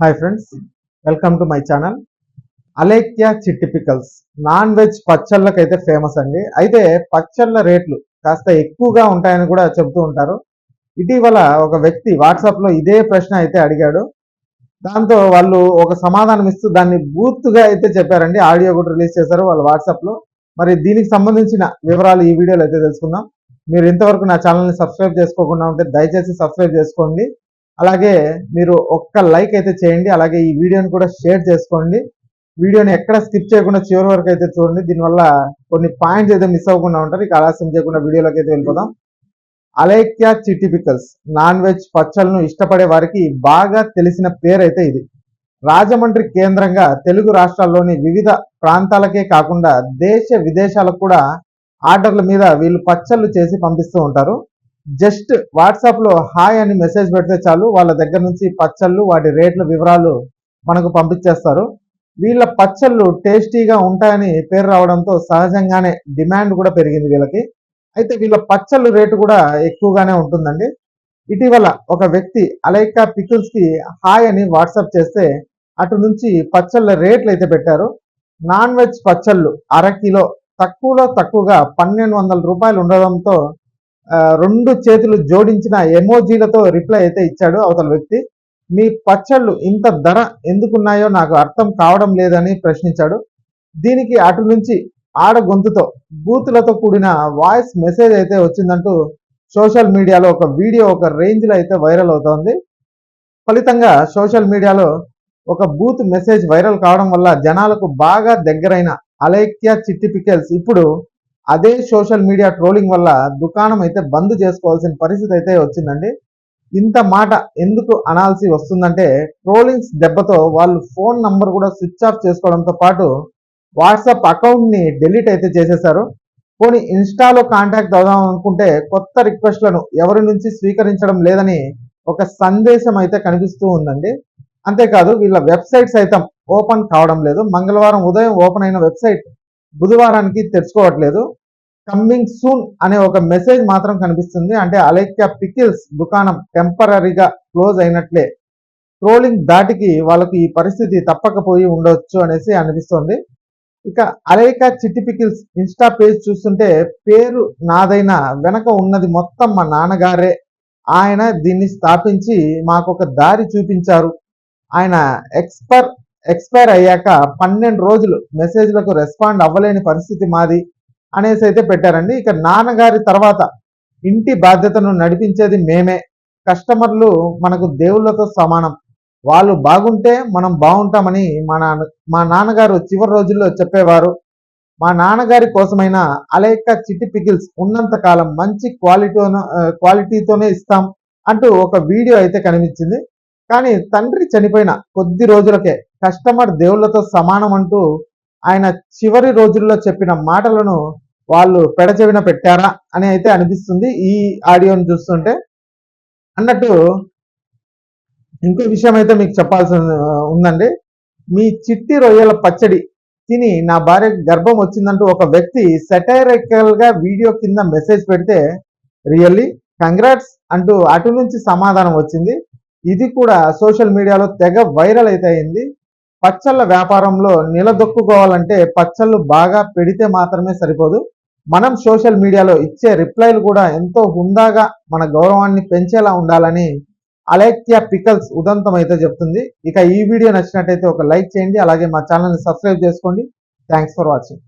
Hi friends welcome to my channel Alekhya Chitti pickles non veg పచ్చళ్ళకి అయితే famous అండి. అయితే పచ్చళ్ళ రేట్లు కాస్త ఎక్కువగా ఉంటాయని కూడా చెబుతూ ఉంటారు. ఇటీవల ఒక వ్యక్తి వాట్సాప్లో ఇదే ప్రశ్న అయితే అడిగాడు. దాంతో వాళ్ళు ఒక సమాధానం ఇస్తూ దాన్ని బూత్గా అయితే చెప్పారండి. ఆడియో కూడా రిలీజ్ చేశారు వాళ్ళు వాట్సాప్లో మరి దీనికి సంబంధించిన వివరాలు ఈ వీడియోలో అయితే తెలుసుకుందాం. మీరు ఇంతవరకు నా ఛానల్ని సబ్స్క్రైబ్ చేసుకోకుండా ఉంటే దయచేసి సబ్స్క్రైబ్ చేసుకోండి. అలాగే మీరు ఒక్క లైక్ అయితే చేయండి అలాగే ఈ వీడియోని కూడా షేర్ చేసుకోండి. వీడియోని ఎక్కడ స్కిప్ చేయకుండా చివరి వరకు అయితే చూడండి. దీనివల్ల కొన్ని పాయింట్స్ అయితే మిస్ అవ్వకుండా ఉంటారు. ఇక ఆలస్యం చేయకుండా వీడియోలోకి అయితే వెళ్ళిపోదాం. అలైక్య చిటిపికల్స్ నాన్ వెజ్ పచ్చళ్ళను ఇష్టపడే వారికి బాగా తెలిసిన పేరైతే ఇది. రాజమండ్రి కేంద్రంగా తెలుగు రాష్ట్రాల్లోని వివిధ ప్రాంతాలకే కాకుండా దేశ విదేశాలకు కూడా ఆర్డర్ల మీద వీళ్ళు పచ్చళ్ళు చేసి పంపిస్తూ ఉంటారు. జస్ట్ వాట్సాప్లో హాయ్ అని మెసేజ్ పెడితే చాలు వాళ్ళ దగ్గర నుంచి పచ్చళ్ళు వాటి రేట్ల వివరాలు మనకు పంపించేస్తారు. వీళ్ళ పచ్చళ్ళు టేస్టీగా ఉంటాయని పేరు రావడంతో సహజంగానే డిమాండ్ కూడా పెరిగింది వీళ్ళకి. అయితే వీళ్ళ పచ్చళ్ళు రేటు కూడా ఎక్కువగానే ఉంటుందండి. ఇటీవల ఒక వ్యక్తి అలైకా పికిల్స్కి హాయ్ అని వాట్సాప్ చేస్తే అటు నుంచి పచ్చళ్ళ రేట్లు అయితే పెట్టారు. నాన్ వెజ్ పచ్చళ్ళు అర కిలో తక్కువలో తక్కువగా పన్నెండు వందల రూపాయలు ఉండడంతో రెండు చేతులు జోడించిన ఎమోజీలతో రిప్లై అయితే ఇచ్చాడు అవతల వ్యక్తి. మీ పచ్చళ్ళు ఇంత ధర ఎందుకున్నాయో నాకు అర్థం కావడం లేదని ప్రశ్నించాడు. దీనికి అటు నుంచి ఆడ గొంతుతో బూతులతో కూడిన వాయిస్ మెసేజ్ అయితే వచ్చిందంటూ సోషల్ మీడియాలో ఒక వీడియో ఒక రేంజ్లో అయితే వైరల్ అవుతోంది. ఫలితంగా సోషల్ మీడియాలో ఒక బూత్ మెసేజ్ వైరల్ కావడం వల్ల జనాలకు బాగా దగ్గరైన అలైక్య చిట్టి పికెల్స్. ఇప్పుడు అదే సోషల్ మీడియా ట్రోలింగ్ వల్ల దుకాణం అయితే బంద్ చేసుకోవాల్సిన పరిస్థితి అయితే వచ్చిందండి. ఇంత మాట ఎందుకు అనాల్సి వస్తుందంటే ట్రోలింగ్స్ దెబ్బతో వాళ్ళు ఫోన్ నంబర్ కూడా స్విచ్ ఆఫ్ చేసుకోవడంతో పాటు వాట్సాప్ అకౌంట్ని డెలీట్ అయితే చేసేశారు. పోనీ ఇన్స్టాలో కాంటాక్ట్ అవుదాం అనుకుంటే కొత్త రిక్వెస్ట్లను ఎవరి నుంచి స్వీకరించడం లేదని ఒక సందేశం అయితే కనిపిస్తూ ఉందండి. అంతేకాదు వీళ్ళ వెబ్సైట్ సైతం ఓపెన్ కావడం లేదు. మంగళవారం ఉదయం ఓపెన్ అయిన వెబ్సైట్ బుధవారానికి తెచ్చుకోవట్లేదు కమ్మింగ్ సూన్ అనే ఒక మెసేజ్ మాత్రం కనిపిస్తుంది. అంటే అలైక్య పికిల్స్ దుకాణం టెంపరీగా క్లోజ్ అయినట్లే. ట్రోలింగ్ దాటికి వాళ్ళకి ఈ పరిస్థితి తప్పకపోయి ఉండొచ్చు అనేసి అనిపిస్తోంది. ఇక అలైక చిట్టి పికిల్స్ ఇన్స్టా పేజ్ చూస్తుంటే పేరు నాదైన వెనక ఉన్నది మొత్తం మా నాన్నగారే. ఆయన దీన్ని స్థాపించి మాకు ఒక దారి చూపించారు. ఆయన ఎక్స్పర్ ఎక్స్పైర్ అయ్యాక పన్నెండు రోజులు మెసేజ్లకు రెస్పాండ్ అవ్వలేని పరిస్థితి మాది అనేసి అయితే పెట్టారండి. ఇక నాన్నగారి తర్వాత ఇంటి బాధ్యతను నడిపించేది మేమే. కస్టమర్లు మనకు దేవుళ్ళతో సమానం. వాళ్ళు బాగుంటే మనం బాగుంటామని మా నాన్న మా నాన్నగారు చివరి రోజుల్లో చెప్పేవారు. మా నాన్నగారి కోసమైనా అలేక చిట్టి పికిల్స్ ఉన్నంత కాలం మంచి క్వాలిటీ క్వాలిటీతోనే ఇస్తాం అంటూ ఒక వీడియో అయితే కనిపించింది. కానీ తండ్రి చనిపోయిన కొద్ది రోజులకే కస్టమర్ దేవుళ్ళతో సమానం అంటూ ఆయన చివరి రోజుల్లో చెప్పిన మాటలను వాళ్ళు పెడచెవిన పెట్టారా అని అయితే అనిపిస్తుంది ఈ ఆడియోని చూస్తుంటే. అన్నట్టు ఇంకో విషయం అయితే మీకు చెప్పాల్సి ఉందండి. మీ చిట్టి రొయ్యల పచ్చడి తిని నా భార్య గర్భం వచ్చిందంటూ ఒక వ్యక్తి సెటైరికల్గా వీడియో కింద మెసేజ్ పెడితే రియల్లీ? కంగ్రాట్స్? అంటూ అటు నుంచి సమాధానం వచ్చింది. ఇది కూడా సోషల్ మీడియాలో తెగ వైరల్ అయితే అయింది. పచ్చళ్ళ వ్యాపారంలో నిలదొక్కుకోవాలంటే పచ్చళ్ళు బాగా పెడితే మాత్రమే సరిపోదు. మనం సోషల్ మీడియాలో ఇచ్చే రిప్లైలు కూడా ఎంతో హుందాగా మన గౌరవాన్ని పెంచేలా ఉండాలని అలైక్య పికల్స్ ఉదంతం అయితే చెప్తుంది. ఇక ఈ వీడియో నచ్చినట్టయితే ఒక లైక్ చేయండి అలాగే మా ఛానల్ని సబ్స్క్రైబ్ చేసుకోండి. Thanks for watching.